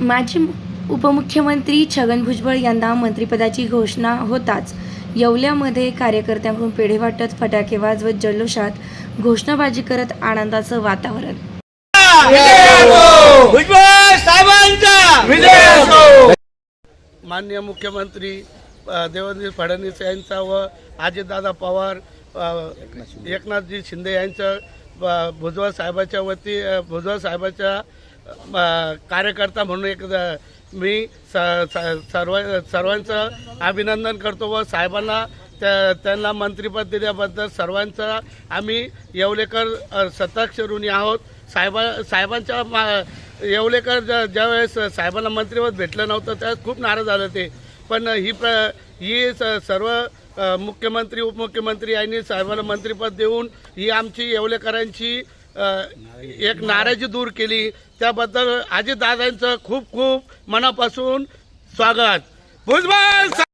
माजी उपमुख्यमंत्री छगन भुजबळ यांना मंत्रिपदाची घोषणा होताच. येवल्यामध्ये कार्यकर्त्यांकडून पेढे वाटत फटाके वाजवत जल्लोषात घोषणाबाजी करत आनंदाचं वातावरण. भुजबळ माननीय मुख्यमंत्री देवेंद्र फडणवीस यांचा व अजितदादा पवार एकनाथजी शिंदे यांचं भुजबळ साहेबाच्या वती भुजबळ साहेबाच्या कार्यकर्ता म्हणून एक मी स स- सर्व सर्वांचं अभिनंदन करतो व साहेबांना त्या त्यांना मंत्रिपद दिल्याबद्दल सर्वांचा आम्ही येवलेकर अ, सताक्ष ऋणी आहोत. साहेबा साहेबांच्या मा येवलेकर ज्या ज्यावेळेस साहेबांना मंत्रिपद भेटलं नव्हतं त्यावेळेस खूप नाराज झालं ते पण ही प्र ही स सर्व मुख्यमंत्री उपमुख्यमंत्री यांनी साहेबांना मंत्रिपद देऊन ही आमची येवलेकरांची एक नाराजी दूर केली. त्याबद्दल अजितदादांचं खूप खूप मनापासून स्वागत. भुजबळ